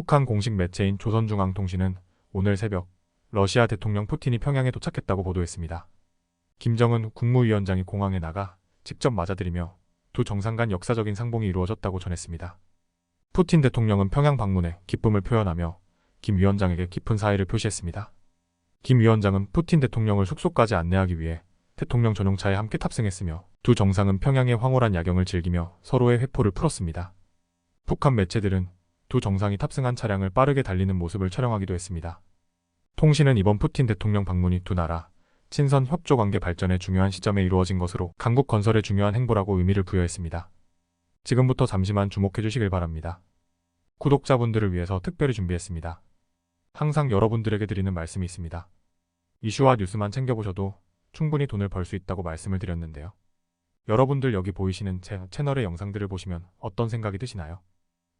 북한 공식 매체인 조선중앙통신은 오늘 새벽 러시아 대통령 푸틴이 평양에 도착했다고 보도했습니다. 김정은 국무위원장이 공항에 나가 직접 맞아들이며 두 정상 간 역사적인 상봉이 이루어졌다고 전했습니다. 푸틴 대통령은 평양 방문에 기쁨을 표현하며 김 위원장에게 깊은 사의를 표시했습니다. 김 위원장은 푸틴 대통령을 숙소까지 안내하기 위해 대통령 전용차에 함께 탑승했으며 두 정상은 평양의 황홀한 야경을 즐기며 서로의 회포를 풀었습니다. 북한 매체들은 두 정상이 탑승한 차량을 빠르게 달리는 모습을 촬영하기도 했습니다. 통신은 이번 푸틴 대통령 방문이 두 나라 친선 협조 관계 발전의 중요한 시점에 이루어진 것으로 강국 건설의 중요한 행보라고 의미를 부여했습니다. 지금부터 잠시만 주목해 주시길 바랍니다. 구독자분들을 위해서 특별히 준비했습니다. 항상 여러분들에게 드리는 말씀이 있습니다. 이슈와 뉴스만 챙겨보셔도 충분히 돈을 벌 수 있다고 말씀을 드렸는데요. 여러분들 여기 보이시는 제 채널의 영상들을 보시면 어떤 생각이 드시나요?